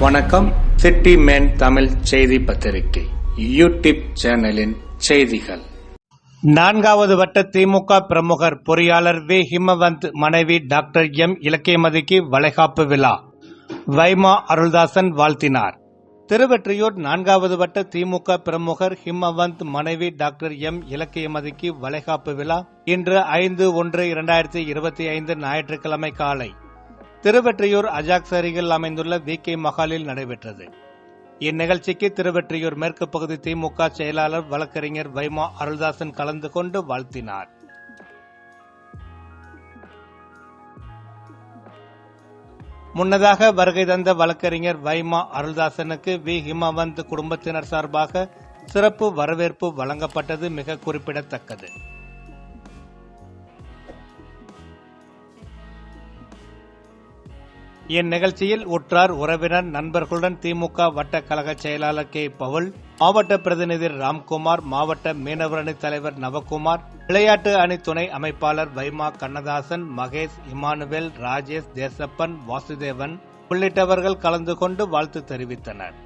வணக்கம். City man Tamil செய்தி பத்திரிகை யூடியூப் சேனலின் செய்திகள். நான்காவது வட்ட திமுக பிரமுகர் பொறியாளர் வி. ஹிமவந்த் மனைவி டாக்டர் எம். இலக்கியமதிக்கு வளைகாப்பு விழா. வைமா அருள்தாசன் வாழ்த்தினார். திருவெற்றியூர் நான்காவது வட்ட திமுக பிரமுகர் ஹிமவந்த் மனைவி டாக்டர் எம். இலக்கியமதிக்கு வளைகாப்பு விழா. இன்று ஐந்து ஒன்று இரண்டாயிரத்தி இருபத்தி ஐந்து ஞாயிற்றுக்கிழமை காலை. திருவெற்றியூர் அஜாக்ஸ் அருகில் அமைந்துள்ள வி. கே. மஹாலில் நடைபெற்றது. இந்நிகழ்ச்சிக்கு திருவெற்றியூர் மேற்கு பகுதி திமுக செயலாளர் வழக்கறிஞர் வைமா அருள்தாசன் கலந்து கொண்டு வாழ்த்தினார். முன்னதாக வருகை தந்த வழக்கறிஞர் வைமா அருள்தாசனுக்கு வி. ஹிமவந்த் குடும்பத்தினர் சார்பாக சிறப்பு வரவேற்பு வழங்கப்பட்டது மிக குறிப்பிடத்தக்கது. இந்நிகழ்ச்சியில் உற்றார் உறவினர் நண்பர்களுடன் திமுக வட்ட கழக செயலாளர் கே. பவுல் மாவட்ட பிரதிநிதி ராம்குமார் மாவட்ட மீனவர் அணி தலைவர் நவகுமார் விளையாட்டு அணி துணை அமைப்பாளர் வைமா கண்ணதாசன் மகேஷ் இமானுவேல் ராஜேஷ் தேசப்பன் வாசுதேவன் உள்ளிட்டவர்கள் கலந்து கொண்டு வாழ்த்து தெரிவித்தனர்.